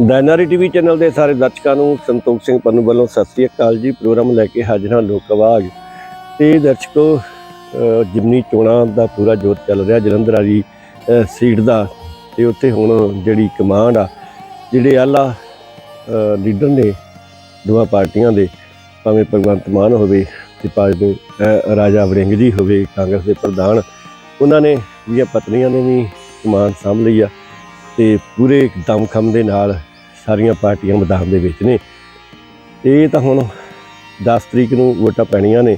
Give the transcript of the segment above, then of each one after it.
ਡਾਇਨਾਰੀ TV channel ਦੇ ਸਾਰੇ ਦਰਸ਼ਕਾਂ ਨੂੰ ਸੰਤੋਖ ਸਿੰਘ ਪੰਨੂ ਵੱਲੋਂ ਸਤਿ ਸ੍ਰੀ ਅਕਾਲ ਜੀ। ਪ੍ਰੋਗਰਾਮ ਲੈ ਕੇ ਹਾਜ਼ਰ ਹਾਂ ਲੋਕ ਆਵਾਜ਼। ਤੇ ਦਰਸ਼ਕੋ ਜਿਮਨੀ ਚੋਣਾਂ ਦਾ ਪੂਰਾ ਜੋਰ ਚੱਲ ਰਿਹਾ, ਜਲੰਧਰ ਵਾਲੀ ਸੀਟ ਦਾ। ਤੇ ਉੱਥੇ ਹੁਣ ਜਿਹੜੀ ਕਮਾਂਡ ਆ, ਜਿਹੜੇ ਆਲਾ ਲੀਡਰ ਨੇ, ਦੋਵਾਂ ਪਾਰਟੀਆਂ ਦੇ, ਭਾਵੇਂ ਭਗਵੰਤ ਮਾਨ ਹੋਵੇ ਤੇ ਭਾਵੇਂ ਰਾਜਾ ਵੜਿੰਗ ਜੀ ਹੋਵੇ, ਕਾਂਗਰਸ ਦੇ ਪ੍ਰਧਾਨ, ਉਹਨਾਂ ਨੇ ਦੀਆਂ ਪਤਨੀਆਂ ਨੇ ਵੀ ਕਮਾਂਡ ਸਾਂਭ ਲਈ ਆ। ਤੇ ਪੂਰੇ ਦਮਖਮ ਦੇ ਨਾਲ ਸਾਰੀਆਂ ਪਾਰਟੀਆਂ ਮੈਦਾਨ ਦੇ ਵਿੱਚ ਨੇ। ਇਹ ਤਾਂ ਹੁਣ 10 ਤਰੀਕ ਨੂੰ ਵੋਟਾਂ ਪੈਣੀਆਂ ਨੇ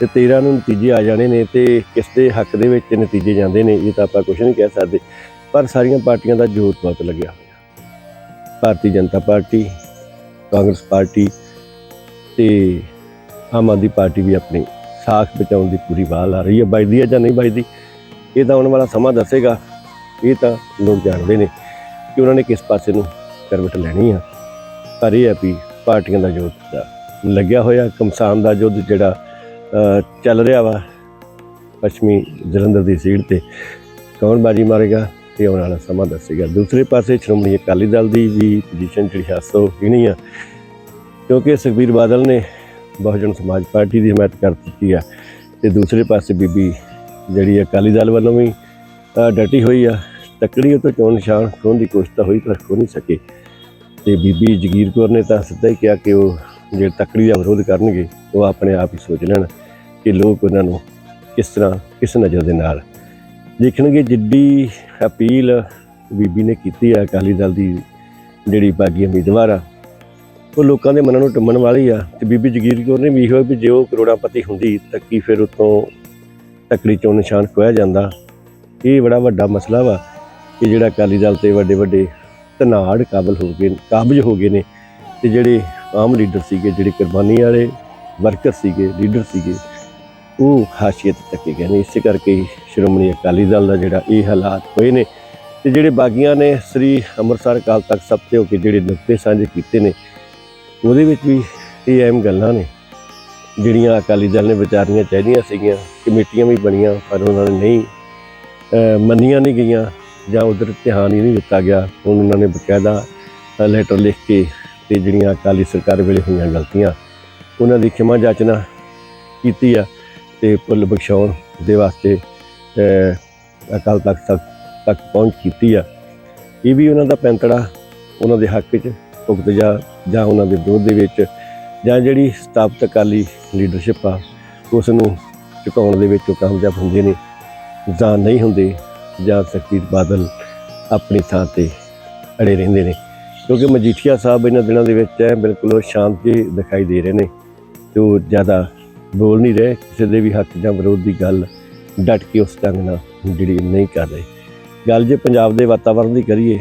ਤੇ 13 ਨੂੰ ਨਤੀਜੇ ਆ ਜਾਣੇ ਨੇ ਤੇ ਕਿਸ ਦੇ ਹੱਕ ਦੇ ਵਿੱਚ ਨਤੀਜੇ ਜਾਂਦੇ ਨੇ, ਇਹ ਤਾਂ ਆਪਾਂ ਕੁਝ ਨਹੀਂ ਕਹਿ ਸਕਦੇ। ਪਰ ਸਾਰੀਆਂ ਪਾਰਟੀਆਂ ਦਾ ਜੋਰ ਬਹੁਤ ਲੱਗਿਆ ਹੋਇਆ। ਭਾਰਤੀ ਜਨਤਾ ਪਾਰਟੀ, ਕਾਂਗਰਸ ਪਾਰਟੀ ਤੇ ਆਮ ਆਦਮੀ ਪਾਰਟੀ ਵੀ ਆਪਣੀ ਸਾਖ ਬਚਾਉਣ ਦੀ ਪੂਰੀ ਵਾਹ ਲਾ ਰਹੀ ਹੈ। ਵੱਜਦੀ ਹੈ ਜਾਂ ਨਹੀਂ ਵੱਜਦੀ, ਇਹ ਤਾਂ ਆਉਣ ਵਾਲਾ ਸਮਾਂ ਦੱਸੇਗਾ। ਇਹ ਤਾਂ ਲੋਕ ਜਾਣਦੇ ਨੇ ਕਿ ਉਹਨਾਂ ਨੇ ਕਿਸ ਪਾਸੇ ਨੂੰ ਕਰਵਟ ਲੈਣੀ ਆ। ਪਰ ਇਹ ਹੈ ਵੀ ਪਾਰਟੀਆਂ ਦਾ ਯੁੱਧ ਲੱਗਿਆ ਹੋਇਆ, ਕਮਸਾਨ ਦਾ ਯੁੱਧ ਜਿਹੜਾ ਚੱਲ ਰਿਹਾ ਵਾ ਪੱਛਮੀ ਜਲੰਧਰ ਦੀ ਸੀਟ ਤੇ। ਕੌਣ ਬਾਜੀ ਮਾਰੇਗਾ ਇਹ ਆਉਣ ਵਾਲਾ ਸਮਾਂ ਦੱਸੇਗਾ। ਦੂਸਰੇ ਪਾਸੇ ਸ਼੍ਰੋਮਣੀ ਅਕਾਲੀ ਦਲ ਦੀ ਵੀ ਪੋਜੀਸ਼ਨ ਜਿਹੜੀ ਹਾਸੋ ਨਹੀਂ ਆ, ਕਿਉਂਕਿ ਸੁਖਬੀਰ ਬਾਦਲ ਨੇ ਬਹੁਜਨ ਸਮਾਜ ਪਾਰਟੀ ਦੀ ਹਮਾਇਤ ਕਰ ਦਿੱਤੀ ਆ। ਤੇ ਦੂਸਰੇ ਪਾਸੇ ਬੀਬੀ ਜਿਹੜੀ ਅਕਾਲੀ ਦਲ ਵੱਲੋਂ ਵੀ ਡਟੀ ਹੋਈ ਆ। ਤੱਕੜੀ ਉਹ ਚੋਣ ਨਿਸ਼ਾਨ ਖੋਹਣ ਦੀ ਕੋਸ਼ਿਸ਼ ਤਾਂ ਹੋਈ, ਪਰ ਖੋ ਨਹੀਂ ਸਕੇ। ਤੇ ਬੀਬੀ ਜਗੀਰ ਕੌਰ ਨੇ ਤਾਂ ਸਿੱਧਾ ਹੀ ਕਿਹਾ ਕਿ ਉਹ ਜੇ ਤੱਕੜੀ ਦਾ ਵਿਰੋਧ ਕਰਨਗੇ, ਉਹ ਆਪਣੇ ਆਪ ਹੀ ਸੋਚ ਲੈਣ ਕਿ ਲੋਕ ਉਹਨਾਂ ਨੂੰ ਕਿਸ ਤਰ੍ਹਾਂ, ਕਿਸ ਨਜ਼ਰ ਦੇ ਨਾਲ ਦੇਖਣਗੇ। ਜਿੱਡੀ ਅਪੀਲ ਬੀਬੀ ਨੇ ਕੀਤੀ ਹੈ ਅਕਾਲੀ ਦਲ ਦੀ ਜਿਹੜੀ ਬਾਗੀ ਉਮੀਦਵਾਰ ਆ, ਉਹ ਲੋਕਾਂ ਦੇ ਮਨਾਂ ਨੂੰ ਟੁੰਮਣ ਵਾਲੀ ਆ। ਤੇ ਬੀਬੀ ਜਗੀਰ ਕੌਰ ਨੇ ਵੀ ਇਹੋ ਵੀ ਜੇ ਉਹ ਕਰੋੜਾਪਤੀ ਹੁੰਦੀ, ਤਾਂ ਕੀ ਫਿਰ ਉਤੋਂ ਤੱਕੜੀ ਚੋਂ ਨਿਸ਼ਾਨ ਖੋਇਆ ਜਾਂਦਾ? ਇਹ ਬੜਾ ਵੱਡਾ ਮਸਲਾ ਵਾ। ਕਿ ਜਿਹੜਾ ਅਕਾਲੀ ਦਲ ਤੇ ਵੱਡੇ ਵੱਡੇ ਧਨਾੜ ਕਾਬਲ ਹੋ ਗਏ, ਕਾਬਜ ਹੋ ਗਏ ਨੇ ਤੇ ਜਿਹੜੇ ਆਮ ਲੀਡਰ ਸੀਗੇ, ਜਿਹੜੇ ਕੁਰਬਾਨੀ ਵਾਲੇ ਵਰਕਰ ਸੀਗੇ, ਲੀਡਰ ਸੀਗੇ, ਉਹ ਹਾਸ਼ੀਅਤ ਤੱਕੇ ਗਏ ਨੇ। ਇਸੇ ਕਰਕੇ ਸ਼੍ਰੋਮਣੀ ਅਕਾਲੀ ਦਲ ਦਾ ਜਿਹੜਾ ਇਹ ਹਾਲਾਤ ਹੋਏ ਨੇ ਤੇ ਜਿਹੜੇ ਬਾਗੀਆਂ ਨੇ, ਸ੍ਰੀ ਅੰਮ੍ਰਿਤਸਰ ਅਕਾਲ ਤਖਤ ਸਭ ਤੇ ਹੋ ਕੇ ਜਿਹੜੇ ਨੁਕਤੇ ਸਾਂਝੇ ਕੀਤੇ ਨੇ, ਉਹਦੇ ਵਿੱਚ ਵੀ ਇਹ ਅਹਿਮ ਗੱਲਾਂ ਨੇ। ਜਿਹੜੀਆਂ ਅਕਾਲੀ ਦਲ ਨੇ ਵਿਚਾਰਨੀਆਂ ਚਾਹੀਦੀਆਂ ਸੀਗੀਆਂ, ਕਮੇਟੀਆਂ ਵੀ ਬਣੀਆਂ, ਪਰ ਉਹਨਾਂ ਨੇ ਨਹੀਂ ਮੰਨੀਆਂ ਨਹੀਂ ਗਈਆਂ। ਜਾਂ ਉਧਰ ਧਿਆਨ ਹੀ ਨਹੀਂ ਦਿੱਤਾ ਗਿਆ, ਹੁਣ ਉਹਨਾਂ ਨੇ ਬਕਾਇਦਾ ਲੈਟਰ ਲਿਖ ਕੇ ਤੇ ਜਿਹੜੀਆਂ ਅਕਾਲੀ ਸਰਕਾਰ ਵੇਲੇ ਹੋਈਆਂ ਗਲਤੀਆਂ, ਉਹਨਾਂ ਦੀ ਖਿਮਾ ਜਾਚਨਾ ਕੀਤੀ ਆ ਤੇ ਪੁੱਲ ਬਖਸ਼ਾਉਣ ਦੇ ਵਾਸਤੇ ਅਕਾਲ ਤਖਤ ਤੱਕ ਤੱਕ ਪਹੁੰਚ ਕੀਤੀ ਆ। ਇਹ ਵੀ ਉਹਨਾਂ ਦਾ ਪੈਂਤੜਾ, ਉਹਨਾਂ ਦੇ ਹੱਕ 'ਚ ਭੁਗਤ ਜਾ, ਜਾਂ ਉਹਨਾਂ ਦੇ ਵਿਰੋਧ ਦੇ ਵਿੱਚ, ਜਾਂ ਜਿਹੜੀ ਸਥਾਪਿਤ ਅਕਾਲੀ ਲੀਡਰਸ਼ਿਪ ਆ ਉਸ ਨੂੰ ਝੁਕਾਉਣ ਦੇ ਵਿੱਚ ਉਹ ਕਾਮਯਾਬ ਹੁੰਦੇ ਨੇ, ਜਾਂ ਨਹੀਂ ਹੁੰਦੇ। ਜਾਂ ਸੁਖਬੀਰ ਬਾਦਲ ਆਪਣੀ ਥਾਂ ਤੇ ਅੜੇ ਰਹਿੰਦੇ ਨੇ। ਕਿਉਂਕਿ ਮਜੀਠੀਆ ਸਾਹਿਬ ਇਹਨਾਂ ਦਿਨਾਂ ਦੇ ਵਿੱਚ ਹੈ ਬਿਲਕੁਲ ਉਹ ਸ਼ਾਂਤ ਜਿਹੇ ਦਿਖਾਈ ਦੇ ਰਹੇ ਨੇ ਤੇ ਉਹ ਜ਼ਿਆਦਾ ਬੋਲ ਨਹੀਂ ਰਹੇ, ਕਿਸੇ ਦੇ ਵੀ ਹੱਕ ਜਾਂ ਵਿਰੋਧ ਦੀ ਗੱਲ ਡਟ ਕੇ ਉਸ ਢੰਗ ਨਾਲ ਜਿਹੜੀ ਨਹੀਂ ਕਰ ਰਹੇ। ਗੱਲ ਜੇ ਪੰਜਾਬ ਦੇ ਵਾਤਾਵਰਣ ਦੀ ਕਰੀਏ,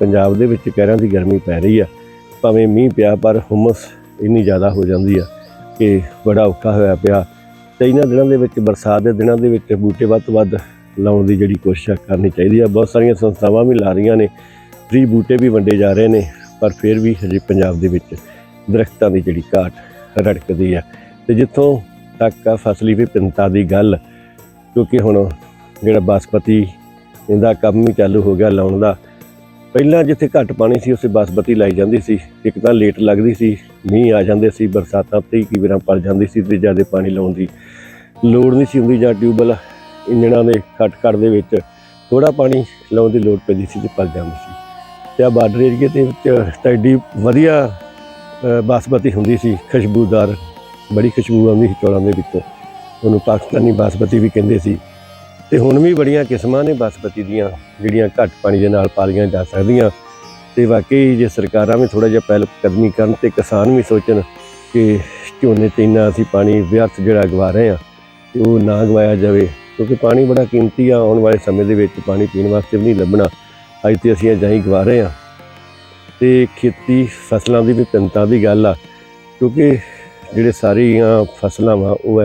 ਪੰਜਾਬ ਦੇ ਵਿੱਚ ਕਹਿਰਾਂ ਦੀ ਗਰਮੀ ਪੈ ਰਹੀ ਆ, ਭਾਵੇਂ ਮੀਂਹ ਪਿਆ ਪਰ ਹੁਮਸ ਇੰਨੀ ਜ਼ਿਆਦਾ ਹੋ ਜਾਂਦੀ ਆ ਕਿ ਬੜਾ ਔਖਾ ਹੋਇਆ ਪਿਆ। ਤੇ ਇਹਨਾਂ ਦਿਨਾਂ ਦੇ ਵਿੱਚ, ਬਰਸਾਤ ਦੇ ਦਿਨਾਂ ਦੇ ਵਿੱਚ ਬੂਟੇ ਵੱਧ ਤੋਂ ਵੱਧ ਲਾਉਣ ਦੀ ਜਿਹੜੀ ਕੋਸ਼ਿਸ਼ ਕਰਨੀ ਚਾਹੀਦੀ ਆ। ਬਹੁਤ ਸਾਰੀਆਂ ਸੰਸਥਾਵਾਂ ਵੀ ਲਾ ਰਹੀਆਂ ਨੇ। ਫ੍ਰੀ ਬੂਟੇ ਵੀ ਵੰਡੇ ਜਾ ਰਹੇ ਨੇ, ਪਰ ਫਿਰ ਵੀ ਹਜੇ ਪੰਜਾਬ ਦੇ ਵਿੱਚ ਦਰਖਤਾਂ ਦੀ ਜਿਹੜੀ ਘਾਟ ਰੜਕਦੀ ਆ। ਤੇ ਜਿੱਥੋਂ ਤੱਕ ਆ ਫਸਲੀ ਵਿਭਿੰਨਤਾ ਦੀ ਗੱਲ, ਕਿਉਂਕਿ ਹੁਣ ਜਿਹੜਾ ਬਾਸਪਤੀ ਇਹਦਾ ਕੰਮ ਵੀ ਚਾਲੂ ਹੋ ਗਿਆ ਲਾਉਣ ਦਾ। ਪਹਿਲਾਂ ਜਿੱਥੇ ਘੱਟ ਪਾਣੀ ਸੀ ਉਸੇ ਬਾਸਪਤੀ ਲਾਈ ਜਾਂਦੀ ਸੀ। ਇੱਕ ਤਾਂ ਲੇਟ ਲੱਗਦੀ ਸੀ, ਮੀਂਹ ਆ ਜਾਂਦੇ ਸੀ, ਬਰਸਾਤਾਂ ਤੇ ਹੀ ਕਈ ਪਲ ਜਾਂਦੀ ਸੀ ਤੇ ਜ਼ਿਆਦਾ ਪਾਣੀ ਲਾਉਣ ਦੀ ਲੋੜ ਨਹੀਂ ਸੀ ਹੁੰਦੀ ਜਾਂ ਟਿਊਬਲ ਇੰਜਣਾਂ ਦੇ ਖੱਟ ਖੱਟ ਦੇ ਵਿੱਚ ਥੋੜਾ ਪਾਣੀ ਲਾਉਣ ਦੀ ਲੋੜ ਪੈਂਦੀ ਸੀ ਤੇ ਪਲ ਜਾਂਦੀ ਸੀ। ਤੇ ਆ ਬਾਰਡਰ ਏਰੀਏ ਦੇ ਵਿੱਚ ਤਾਂ ਐਡੀ ਵਧੀਆ ਬਾਸਮਤੀ ਹੁੰਦੀ ਸੀ, ਖੁਸ਼ਬੂਦਾਰ, ਬੜੀ ਖੁਸ਼ਬੂ ਆਉਂਦੀ ਸੀ ਚੌਲਾਂ ਦੇ ਵਿੱਚੋਂ। ਉਹਨੂੰ ਪਾਕਿਸਤਾਨੀ ਬਾਸਮਤੀ ਵੀ ਕਹਿੰਦੇ ਸੀ। ਤੇ ਹੁਣ ਵੀ ਬੜੀਆਂ ਕਿਸਮਾਂ ਨੇ ਬਾਸਮਤੀ ਦੀਆਂ, ਜਿਹੜੀਆਂ ਘੱਟ ਪਾਣੀ ਦੇ ਨਾਲ ਪਾਲੀਆਂ ਜਾ ਸਕਦੀਆਂ। ਤੇ ਵਾਕਈ ਜੇ ਸਰਕਾਰਾਂ ਵੀ ਥੋੜਾ ਜਿਹਾ ਪਹਿਲ ਕਦਮੀ ਕਰਨ ਤੇ ਕਿਸਾਨ ਵੀ ਸੋਚਣ ਕਿ ਝੋਨੇ ਤੇ ਇੰਨਾ ਅਸੀਂ ਪਾਣੀ ਵਿਅਰਥ ਜਿਹੜਾ ਗਵਾ ਰਹੇ ਆ ਤੇ ਉਹ ਨਾ ਗਵਾਇਆ ਜਾਵੇ ਕਿਉਂਕਿ ਪਾਣੀ ਬੜਾ ਕੀਮਤੀ ਆ, ਆਉਣ ਵਾਲੇ ਸਮੇਂ ਦੇ ਵਿੱਚ ਪਾਣੀ ਪੀਣ ਵਾਸਤੇ ਵੀ ਨਹੀਂ ਲੱਭਣਾ। ਅੱਜ ਤੇ ਅਸੀਂ ਅਜਾਈ ਗਵਾ ਰਹੇ ਆ ਤੇ ਖੇਤੀ ਫਸਲਾਂ ਦੀ ਵੀ ਵਿਭਿੰਨਤਾ ਦੀ ਗੱਲ ਆ, ਕਿਉਂਕਿ ਜਿਹੜੇ ਸਾਰੀਆਂ ਫਸਲਾਂ ਵਾ, ਉਹ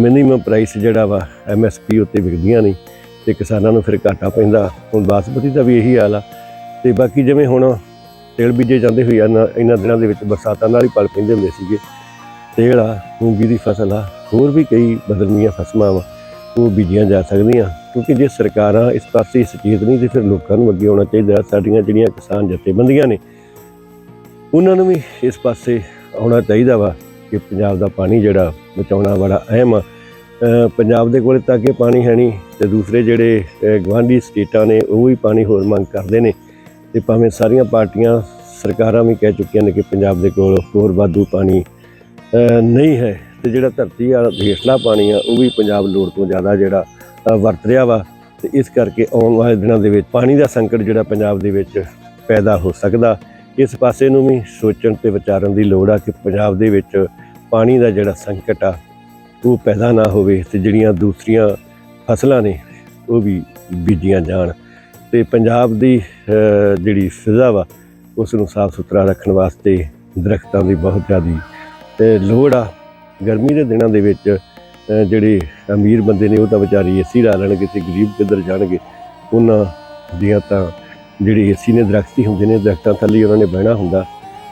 ਮਿਨੀਮਮ ਪ੍ਰਾਈਸ ਜਿਹੜਾ ਵਾ ਐਮਐਸਪੀ ਉੱਤੇ ਵਿਕਦੀਆਂ ਨਹੀਂ ਤੇ ਕਿਸਾਨਾਂ ਨੂੰ ਫਿਰ ਘਾਟਾ ਪੈਂਦਾ। ਹੁਣ ਬਾਸਮਤੀ ਦਾ ਵੀ ਇਹੀ ਹਾਲ ਆ ਤੇ ਬਾਕੀ ਜਿਵੇਂ ਹੁਣ ਤੇਲ ਬੀਜੇ ਜਾਂਦੇ ਹੋਏ ਆ, ਨਾ- ਇਹਨਾਂ ਦਿਨਾਂ ਦੇ ਵਿੱਚ ਬਰਸਾਤਾਂ ਨਾਲ ਹੀ ਪਲ ਪੈਂਦੇ ਹੁੰਦੇ ਸੀਗੇ। ਤੇਲ ਆ, ਮੂੰਗੀ ਦੀ ਫਸਲ ਆ ਹੋਰ ਵੀ ਕਈ ਬਦਲਮੀਆਂ ਫਸਲਾਂ ਵਾ ਉਹ ਬੀਜੀਆਂ ਜਾ ਸਕਦੀਆਂ ਕਿਉਂਕਿ ਜੇ ਸਰਕਾਰਾਂ ਇਸ ਪਾਸੇ ਸੁਚੇਤ ਨਹੀਂ ਤੇ ਫਿਰ ਲੋਕਾਂ ਨੂੰ ਅੱਗੇ ਆਉਣਾ ਚਾਹੀਦਾ ਸਾਡੀਆਂ ਜਿਹੜੀਆਂ ਕਿਸਾਨ ਜਥੇਬੰਦੀਆਂ ਨੇ ਉਹਨਾਂ ਨੂੰ ਵੀ ਇਸ ਪਾਸੇ ਆਉਣਾ ਚਾਹੀਦਾ ਵਾ ਕਿ ਪੰਜਾਬ ਦਾ ਪਾਣੀ ਜਿਹੜਾ ਬਚਾਉਣਾ ਬੜਾ ਅਹਿਮ ਆ। ਪੰਜਾਬ ਦੇ ਕੋਲ ਤਾਂ ਅੱਗੇ ਪਾਣੀ ਹੈ ਨਹੀਂ ਤੇ ਦੂਸਰੇ ਜਿਹੜੇ ਅ, ਗਵਾਂਢੀ ਸਟੇਟਾਂ ਨੇ ਉਹ ਵੀ ਪਾਣੀ ਹੋਰ ਮੰਗ ਕਰਦੇ ਨੇ। ਤੇ ਭਾਵੇਂ ਸਾਰੀਆਂ ਪਾਰਟੀਆਂ ਸਰਕਾਰਾਂ ਵੀ ਕਹਿ ਚੁੱਕੀਆਂ ਨੇ ਕਿ ਪੰਜਾਬ ਦੇ ਕੋਲ ਹੋਰ ਵਾਧੂ ਪਾਣੀ ਨਹੀਂ ਹੈ। ਤੇ ਜਿਹੜਾ ਧਰਤੀ ਵਾਲਾ ਹੇਠਲਾ ਪਾਣੀ ਆ, ਉਹ ਵੀ ਪੰਜਾਬ ਲੋੜ ਤੋਂ ਜ਼ਿਆਦਾ ਜਿਹੜਾ ਵਰਤ ਰਿਹਾ ਵਾ। ਤੇ ਇਸ ਕਰਕੇ ਆਉਣ ਵਾਲੇ ਦਿਨਾਂ ਦੇ ਵਿੱਚ ਪਾਣੀ ਦਾ ਸੰਕਟ ਜਿਹੜਾ ਪੰਜਾਬ ਦੇ ਵਿੱਚ ਪੈਦਾ ਹੋ ਸਕਦਾ। ਇਸ ਪਾਸੇ ਨੂੰ ਵੀ ਸੋਚਣ ਤੇ ਵਿਚਾਰਨ ਦੀ ਲੋੜ ਆ ਕਿ ਪੰਜਾਬ ਦੇ ਵਿੱਚ ਪਾਣੀ ਦਾ ਜਿਹੜਾ ਸੰਕਟ ਆ, ਉਹ ਪੈਦਾ ਨਾ ਹੋਵੇ ਤੇ ਜਿਹੜੀਆਂ ਦੂਸਰੀਆਂ ਫਸਲਾਂ ਨੇ, ਉਹ ਵੀ ਬੀਜੀਆਂ ਜਾਣ। ਤੇ ਪੰਜਾਬ ਦੀ ਜਿਹੜੀ ਫਿਜ਼ਾ ਵਾ, ਉਸ ਨੂੰ ਸਾਫ਼ ਸੁਥਰਾ ਰੱਖਣ ਵਾਸਤੇ ਦਰਖਤਾਂ ਦੀ ਬਹੁਤ ਜ਼ਿਆਦੀ ਲੋੜ ਆ। ਗਰਮੀ ਦੇ ਦਿਨਾਂ ਦੇ ਵਿੱਚ ਜਿਹੜੇ ਅਮੀਰ ਬੰਦੇ ਨੇ ਉਹ ਤਾਂ ਵਿਚਾਰੇ ਏਸੀ ਲਾ ਲੈਣਗੇ ਤੇ ਗਰੀਬ ਕਿੱਧਰ ਜਾਣਗੇ। ਉਹਨਾਂ ਦੀਆਂ ਤਾਂ ਜਿਹੜੇ ਏਸੀ ਨੇ ਦਰਖਤ ਹੀ ਹੁੰਦੇ ਨੇ, ਦਰਖਤਾਂ ਥੱਲੇ ਉਹਨਾਂ ਨੇ ਬਹਿਣਾ ਹੁੰਦਾ।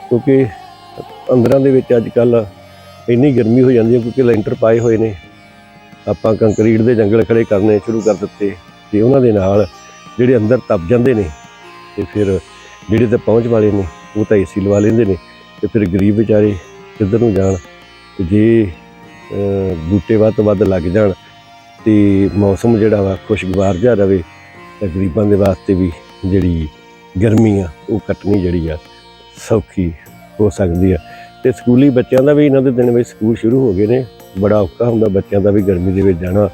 ਕਿਉਂਕਿ ਅੰਦਰਾਂ ਦੇ ਵਿੱਚ ਅੱਜ ਕੱਲ ਇੰਨੀ ਗਰਮੀ ਹੋ ਜਾਂਦੀ ਹੈ ਕਿਉਂਕਿ ਲੈਂਟਰ ਪਾਏ ਹੋਏ ਨੇ। ਆਪਾਂ ਕੰਕਰੀਟ ਦੇ ਜੰਗਲ ਖੜੇ ਕਰਨੇ ਸ਼ੁਰੂ ਕਰ ਦਿੱਤੇ ਤੇ ਉਹਨਾਂ ਦੇ ਨਾਲ ਜਿਹੜੇ ਅੰਦਰ ਤਪ ਜਾਂਦੇ ਨੇ ਤੇ ਫਿਰ ਜਿਹੜੇ ਤੇ ਪਹੁੰਚ ਵਾਲੇ ਨੇ, ਉਹ ਤਾਂ ਏਸੀ ਲਵਾ ਲੈਂਦੇ ਨੇ ਤੇ ਫਿਰ ਗਰੀਬ ਵਿਚਾਰੇ ਕਿੱਧਰ ਨੂੰ ਜਾਣ। ਤੇ ਜੇ ਬੂਟੇ ਵੱਧ ਤੋਂ ਵੱਧ ਲੱਗ ਜਾਣ ਤੇ ਮੌਸਮ ਜਿਹੜਾ ਵਾ ਖੁਸ਼ਗਵਾਰ ਜਿਹਾ ਰਵੇ, ਤਾਂ ਗਰੀਬਾਂ ਦੇ ਵਾਸਤੇ ਵੀ ਜਿਹੜੀ ਗਰਮੀ ਆ, ਉਹ ਕੱਟਣੀ ਜਿਹੜੀ ਆ ਸੌਖੀ ਹੋ ਸਕਦੀ ਆ। ਤੇ ਸਕੂਲੀ ਬੱਚਿਆਂ ਦਾ ਵੀ ਇਹਨਾਂ ਦੇ ਦਿਨ ਵਿੱਚ ਸਕੂਲ ਸ਼ੁਰੂ ਹੋ ਗਏ ਨੇ, ਬੜਾ ਔਖਾ ਹੁੰਦਾ ਬੱਚਿਆਂ ਦਾ ਵੀ ਗਰਮੀ ਦੇ ਵਿੱਚ ਜਾਣਾ।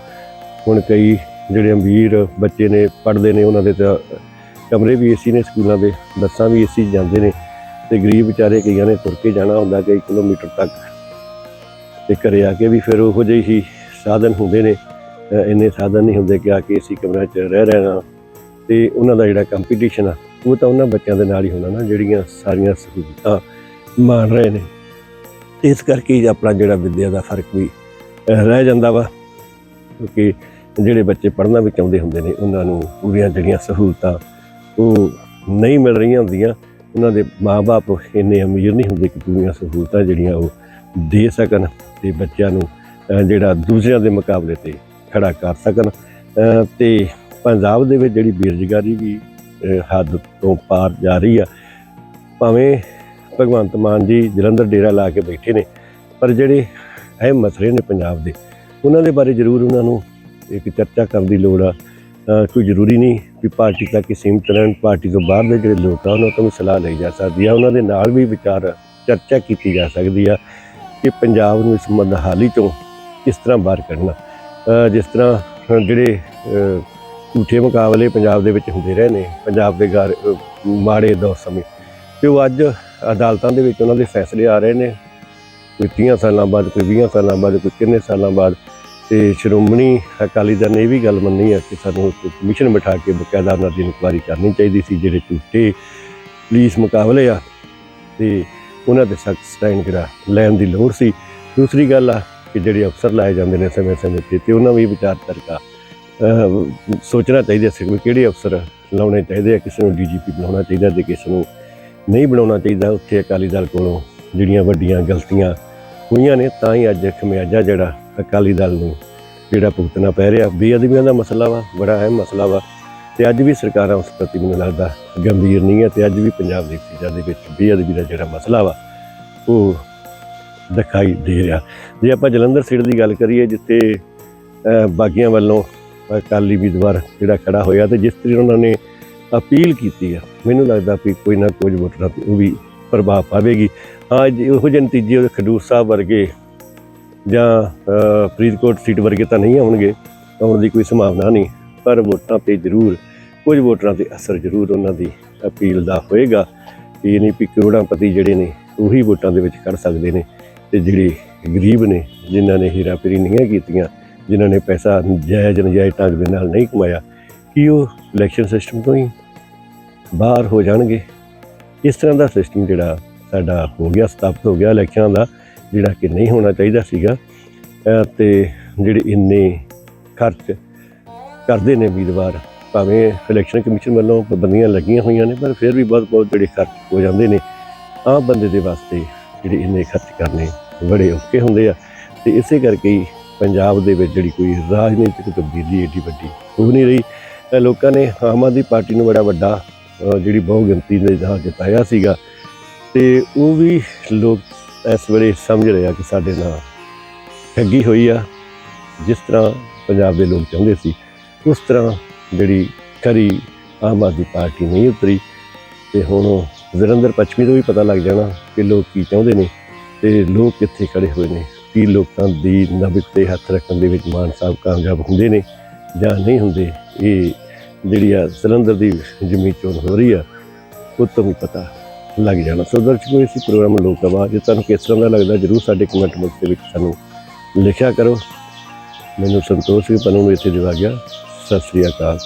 ਹੁਣ ਕਈ ਜਿਹੜੇ ਅਮੀਰ ਬੱਚੇ ਨੇ, ਪੜ੍ਹਦੇ ਨੇ, ਉਹਨਾਂ ਦੇ ਤਾਂ ਕਮਰੇ ਵੀ ਏਸੀ ਨੇ, ਸਕੂਲਾਂ ਦੇ ਬੱਸਾਂ ਵੀ ਏਸੀ ਜਾਂਦੇ ਨੇ। ਤੇ ਗਰੀਬ ਵਿਚਾਰੇ ਕਈਆਂ ਨੇ ਤੁਰ ਕੇ ਜਾਣਾ ਹੁੰਦਾ, ਕਈ ਕਿਲੋਮੀਟਰ ਤੱਕ ਤੇ ਘਰੇ ਆ ਕੇ ਵੀ ਫਿਰ ਉਹੋ ਜਿਹੇ ਹੀ ਸਾਧਨ ਹੁੰਦੇ ਨੇ। ਇੰਨੇ ਸਾਧਨ ਨਹੀਂ ਹੁੰਦੇ ਕਿ ਆ ਕੇ ਅਸੀਂ ਕਮਰਿਆਂ 'ਚ ਰਹਿ ਰਹਿਣਾ। ਤੇ ਉਹਨਾਂ ਦਾ ਜਿਹੜਾ ਕੰਪੀਟੀਸ਼ਨ ਆ, ਉਹ ਤਾਂ ਉਹਨਾਂ ਬੱਚਿਆਂ ਦੇ ਨਾਲ ਹੀ ਹੋਣਾ ਨਾ, ਜਿਹੜੀਆਂ ਸਾਰੀਆਂ ਸਹੂਲਤਾਂ ਮਾਣ ਰਹੇ ਨੇ। ਇਸ ਕਰਕੇ ਹੀ ਆਪਣਾ ਜਿਹੜਾ ਵਿੱਦਿਆ ਦਾ ਫ਼ਰਕ ਵੀ ਰਹਿ ਜਾਂਦਾ ਵਾ। ਕਿਉਂਕਿ ਜਿਹੜੇ ਬੱਚੇ ਪੜ੍ਹਨਾ ਵਿੱਚ ਆਉਂਦੇ ਹੁੰਦੇ ਨੇ, ਉਹਨਾਂ ਨੂੰ ਪੂਰੀਆਂ ਜਿਹੜੀਆਂ ਸਹੂਲਤਾਂ ਉਹ ਨਹੀਂ ਮਿਲ ਰਹੀਆਂ ਹੁੰਦੀਆਂ। ਉਹਨਾਂ ਦੇ ਮਾਪੇ ਇੰਨੇ ਅਮੀਰ ਨਹੀਂ ਹੁੰਦੇ ਕਿ ਪੂਰੀਆਂ ਸਹੂਲਤਾਂ ਜਿਹੜੀਆਂ ਉਹ ਦੇ ਸਕਣ। ਤੇ ਬੱਚਿਆਂ ਨੂੰ ਜਿਹੜਾ ਦੂਸਰਿਆਂ ਦੇ ਮੁਕਾਬਲੇ ਤੇ ਖੜਾ ਕਰ ਸਕਣ। ਅ, ਤੇ ਪੰਜਾਬ ਦੇ ਵਿੱਚ ਜਿਹੜੀ ਬੇਰੁਜ਼ਗਾਰੀ ਵੀ ਹੱਦ ਤੋਂ ਪਾਰ ਜਾ ਰਹੀ ਆ ਭਾਵੇਂ ਭਗਵੰਤ ਮਾਨ ਜੀ ਜਲੰਧਰ ਡੇਰਾ ਲਾ ਕੇ ਬੈਠੇ ਨੇ ਪਰ ਜਿਹੜੇ ਅਹਿਮ ਮਸਲੇ ਨੇ ਪੰਜਾਬ ਦੇ ਉਹਨਾਂ ਦੇ ਬਾਰੇ ਜ਼ਰੂਰ ਉਹਨਾਂ ਨੂੰ ਇੱਕ ਚਰਚਾ ਕਰਨ ਦੀ ਲੋੜ ਆ। ਕੋਈ ਜ਼ਰੂਰੀ ਨਹੀਂ ਕਿ ਪਾਰਟੀ ਤੱਕ ਹੀ ਸੀਮਿਤ ਰਹਿਣ ਪਾਰਟੀ ਤੋਂ ਬਾਹਰ ਦੇ ਜਿਹੜੇ ਲੋਕ ਆ ਉਹਨਾਂ ਤੋਂ ਵੀ ਸਲਾਹ ਲਈ ਜਾ ਸਕਦੀ ਆ। ਉਹਨਾਂ ਦੇ ਨਾਲ ਵੀ ਵਿਚਾਰ ਚਰਚਾ ਕੀਤੀ ਜਾ ਸਕਦੀ ਆ। ਕਿ ਪੰਜਾਬ ਨੂੰ ਇਸ ਮੰਦਹਾਲੀ ਤੋਂ ਕਿਸ ਤਰ੍ਹਾਂ ਬਾਹਰ ਕੱਢਣਾ। ਜਿਸ ਤਰ੍ਹਾਂ ਜਿਹੜੇ ਝੂਠੇ ਮੁਕਾਬਲੇ ਪੰਜਾਬ ਦੇ ਵਿੱਚ ਹੁੰਦੇ ਰਹੇ ਨੇ, ਪੰਜਾਬ ਦੇ ਗਾਰ ਮਾੜੇ ਦੌਰ ਸਮੇਂ। ਤੇ ਉਹ ਅੱਜ ਅਦਾਲਤਾਂ ਦੇ ਵਿੱਚ ਉਹਨਾਂ ਦੇ ਫੈਸਲੇ ਆ ਰਹੇ ਨੇ। ਕੋਈ 30 ਸਾਲਾਂ ਬਾਅਦ, ਕੋਈ 20 ਸਾਲਾਂ ਬਾਅਦ, ਕੋਈ ਕਿੰਨੇ ਸਾਲਾਂ ਬਾਅਦ। ਤੇ ਸ਼੍ਰੋਮਣੀ ਅਕਾਲੀ ਦਲ ਨੇ ਇਹ ਵੀ ਗੱਲ ਮੰਨੀ ਹੈ ਕਿ ਸਾਨੂੰ ਕਮਿਸ਼ਨ ਬਿਠਾ ਕੇ ਬਕਾਇਦਾ ਉਹਨਾਂ ਦੀ ਇਨਕੁਆਇਰੀ ਕਰਨੀ ਚਾਹੀਦੀ ਸੀ, ਜਿਹੜੇ ਝੂਠੇ ਪੁਲਿਸ ਮੁਕਾਬਲੇ ਆ। ਤੇ ਉਹਨਾਂ ਦੇ ਸਖਤ ਸਟੈਂਡ ਜਿਹੜਾ ਲੈਣ ਦੀ ਲੋੜ ਸੀ। ਦੂਸਰੀ ਗੱਲ ਆ ਕਿ ਜਿਹੜੇ ਅਫਸਰ ਲਾਏ ਜਾਂਦੇ ਨੇ ਸਮੇਂ ਸਮੇਂ ਤੇ ਤੇ ਉਹਨਾਂ ਵੀ ਵਿਚਾਰ ਤਰਕਾ। ਸੋਚਣਾ ਚਾਹੀਦਾ ਸੀ ਕਿ ਕਿਹੜੇ ਅਫਸਰ ਲਾਉਣੇ ਚਾਹੀਦੇ ਆ, ਕਿਸੇ ਨੂੰ ਡੀਜੀਪੀ ਬਣਾਉਣਾ ਚਾਹੀਦਾ ਤੇ ਕਿਸੇ ਨੂੰ ਨਹੀਂ ਬਣਾਉਣਾ ਚਾਹੀਦਾ। ਉੱਥੇ ਅਕਾਲੀ ਦਲ ਕੋਲੋਂ ਜਿਹੜੀਆਂ ਵੱਡੀਆਂ ਗਲਤੀਆਂ ਹੋਈਆਂ ਨੇ, ਤਾਂ ਹੀ ਅੱਜ ਖਮਿਆਜਾ ਜਿਹੜਾ ਅਕਾਲੀ ਦਲ ਨੂੰ ਜਿਹੜਾ ਭੁਗਤਣਾ ਪੈ ਰਿਹਾ। ਬੇਅਦਬੀਆਂ ਦਾ ਮਸਲਾ ਵਾ, ਬੜਾ ਅਹਿਮ ਮਸਲਾ ਵਾ। ਤੇ ਅੱਜ ਵੀ ਸਰਕਾਰਾਂ ਉਸ ਪ੍ਰਤੀ ਮੈਨੂੰ ਲੱਗਦਾ ਗੰਭੀਰ ਨਹੀਂ ਹੈ ਤੇ ਅੱਜ ਵੀ ਪੰਜਾਬ ਦੀ ਫੀਜ਼ਾ ਦੇ ਵਿੱਚ ਬੇਅਦਬੀ ਦਾ ਜਿਹੜਾ ਮਸਲਾ ਵਾ, ਉਹ ਦਿਖਾਈ ਦੇ ਰਿਹਾ। ਜੇ ਆਪਾਂ ਜਲੰਧਰ ਸੀਟ ਦੀ ਗੱਲ ਕਰੀਏ ਜਿੱਥੇ ਬਾਗੀਆਂ ਵੱਲੋਂ ਅਕਾਲੀ ਉਮੀਦਵਾਰ ਜਿਹੜਾ ਖੜਾ ਹੋਇਆ ਤੇ ਜਿਸ ਤਰੀਕੇ ਉਹਨਾਂ ਨੇ ਅਪੀਲ ਕੀਤੀ ਆ, ਮੈਨੂੰ ਲੱਗਦਾ ਵੀ ਕੋਈ ਨਾ ਕੁਝ ਵੋਟਰਾਂ ਤੇ ਉਹ ਵੀ ਪ੍ਰਭਾਵ ਪਾਵੇਗੀ। ਹਾਂ ਜੇ ਇਹੋ ਜਿਹੇ ਨਤੀਜੇ ਉਹਦੇ ਖਡੂਰ ਸਾਹਿਬ ਵਰਗੇ ਜਾਂ ਫਰੀਦਕੋਟ ਸੀਟ ਵਰਗੇ ਤਾਂ ਨਹੀਂ ਆਉਣਗੇ, ਆਉਣ ਦੀ ਕੋਈ ਸੰਭਾਵਨਾ ਨਹੀਂ। ਪਰ ਵੋਟਾਂ ਤੇ ਜ਼ਰੂਰ, ਕੁਝ ਵੋਟਰਾਂ ਤੇ ਅਸਰ ਜ਼ਰੂਰ ਉਹਨਾਂ ਦੀ ਅਪੀਲ ਦਾ ਹੋਏਗਾ। ਇਹ ਨਹੀਂ ਵੀ ਕਰੋੜਾਂਪਤੀ ਜਿਹੜੇ ਨੇ, ਉਹੀ ਵੋਟਾਂ ਦੇ ਵਿੱਚ ਕਰ ਸਕਦੇ ਨੇ। ਤੇ ਜਿਹੜੇ ਗਰੀਬ ਨੇ, ਜਿਨ੍ਹਾਂ ਨੇ ਹੀਰਾਪੇਰੀ ਨਹੀਂ ਕੀਤੀਆਂ, ਜਿਨ੍ਹਾਂ ਨੇ ਪੈਸਾ ਜਾਇਜ਼ ਨਜਾਇਜ਼ ਢੰਗ ਦੇ ਨਾਲ ਨਹੀਂ ਕਮਾਇਆ, ਕਿ ਉਹ ਇਲੈਕਸ਼ਨ ਸਿਸਟਮ ਤੋਂ ਹੀ ਬਾਹਰ ਹੋ ਜਾਣਗੇ? ਇਸ ਤਰ੍ਹਾਂ ਦਾ ਸਿਸਟਮ ਜਿਹੜਾ ਸਾਡਾ ਹੋ ਗਿਆ, ਸਥਾਪਿਤ ਹੋ ਗਿਆ ਇਲੈਕਸ਼ਨਾਂ ਦਾ, ਜਿਹੜਾ ਕਿ ਨਹੀਂ ਹੋਣਾ ਚਾਹੀਦਾ ਸੀਗਾ। ਅਹ ਤੇ ਜਿਹੜੇ ਇੰਨੇ ਖਰਚ ਕਰਦੇ ਨੇ ਉਮੀਦਵਾਰ ਭਾਵੇਂ ਇਲੈਕਸ਼ਨ ਕਮਿਸ਼ਨ ਵੱਲੋਂ ਪਾਬੰਦੀਆਂ ਲੱਗੀਆਂ ਹੋਈਆਂ ਨੇ, ਪਰ ਫਿਰ ਵੀ ਬਹੁਤ ਬਹੁਤ ਜਿਹੜੇ ਖਰਚ ਹੋ ਜਾਂਦੇ ਨੇ, ਆਮ ਬੰਦੇ ਦੇ ਵਾਸਤੇ ਜਿਹੜੇ ਇੰਨੇ ਖਰਚ ਕਰਨੇ ਬੜੇ ਔਖੇ ਹੁੰਦੇ ਆ। ਤੇ ਇਸੇ ਕਰਕੇ ਹੀ ਪੰਜਾਬ ਦੇ ਵਿੱਚ ਜਿਹੜੀ ਕੋਈ ਰਾਜਨੀਤਿਕ ਤਬਦੀਲੀ ਏਡੀ ਵੱਡੀ ਹੋ ਨਹੀਂ ਰਹੀ। ਲੋਕਾਂ ਨੇ ਆਮ ਆਦਮੀ ਪਾਰਟੀ ਨੂੰ ਬੜਾ ਵੱਡਾ ਜਿਹੜੀ ਬਹੁਗਿਣਤੀ ਦੇ ਨਾਲ ਜਿਤਾਇਆ ਸੀਗਾ। ਤੇ ਉਹ ਵੀ ਲੋਕ ਇਸ ਵੇਲੇ ਸਮਝ ਰਹੇ ਆ ਕਿ ਸਾਡੇ ਨਾਲ ਠੱਗੀ ਹੋਈ ਆ, ਜਿਸ ਤਰ੍ਹਾਂ ਪੰਜਾਬ ਦੇ ਲੋਕ ਚਾਹੁੰਦੇ ਸੀ। ਉਸ ਤਰ੍ਹਾਂ ਜਿਹੜੀ ਕਰੀ ਆਮ ਆਦਮੀ ਪਾਰਟੀ ਨਹੀਂ ਉਤਰੀ ਤੇ ਹੁਣ ਜ਼ਰੰਦਰ ਪੱਛਮੀ ਤੋਂ ਵੀ ਪਤਾ ਲੱਗ ਜਾਣਾ ਕਿ ਲੋਕ ਕੀ ਚਾਹੁੰਦੇ ਨੇ ਤੇ ਲੋਕ ਕਿੱਥੇ ਖੜੇ ਹੋਏ ਨੇ, ਕੀ ਲੋਕਾਂ ਦੀ ਨਬਜ਼ ਤੇ ਹੱਥ ਰੱਖਣ ਦੇ ਵਿੱਚ ਮਾਨ ਸਾਹਿਬ ਕਾਮਯਾਬ ਹੁੰਦੇ ਨੇ ਜਾਂ ਨਹੀਂ ਹੁੰਦੇ, ਇਹ ਜਿਹੜੀ ਆ ਜ਼ਲੰਧਰ ਦੀ ਜ਼ਮੀਨ ਚੋਣ ਹੋ ਰਹੀ ਆ, ਉਹ ਤੋਂ ਵੀ ਪਤਾ ਲੱਗ ਜਾਣਾ। ਸੋ ਦਰਸ਼ਕੋ, ਇਸ ਪ੍ਰੋਗਰਾਮ ਲੋਕ ਆਵਾਜ਼ ਜੇ ਤੁਹਾਨੂੰ ਕਿਸ ਤਰ੍ਹਾਂ ਦਾ ਲੱਗਦਾ ਜਰੂਰ ਸਾਡੇ ਕਮੈਂਟ ਬਾਕਸ ਦੇ ਵਿੱਚ ਸਾਨੂੰ ਲਿਖਿਆ ਕਰੋ। ਮੈਨੂੰ ਸੰਤੋਸ਼ ਵੀ ਪਨੂ ਨੂੰ ਇੱਥੇ ਦਿਵਾ ਗਿਆ। ਸਤਿ ਸ੍ਰੀ ਅਕਾਲ।